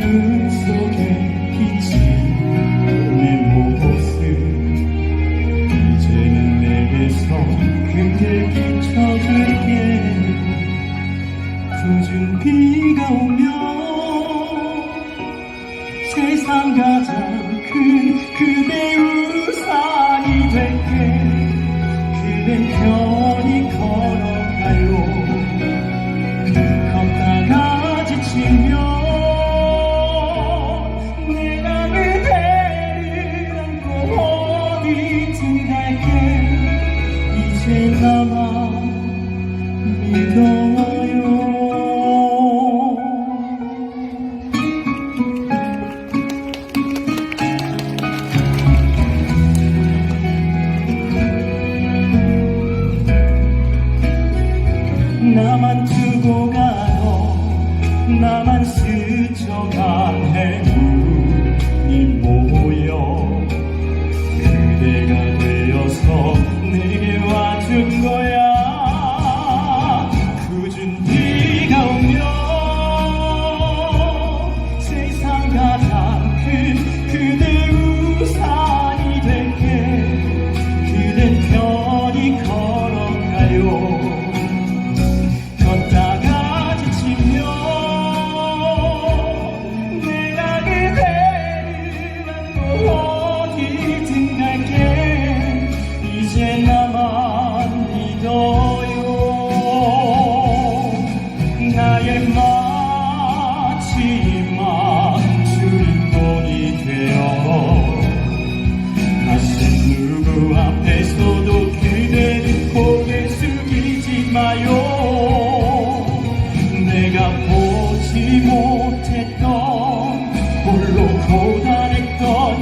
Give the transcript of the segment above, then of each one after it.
눈 속에 비친 내 모습. 이제는 내게서 그댈 비춰줄게. 궂은 비가 오면 세상 가장 큰 그대 우산이 될게. 그대 편 나만 두고 가도 나만 스쳐간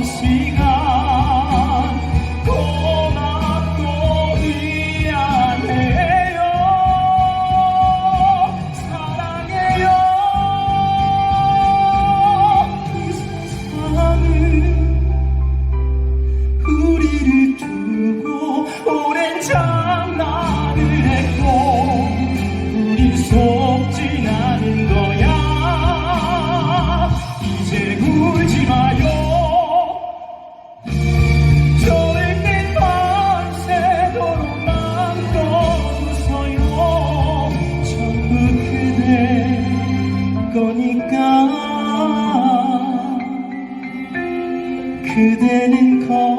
see God. 그대는 거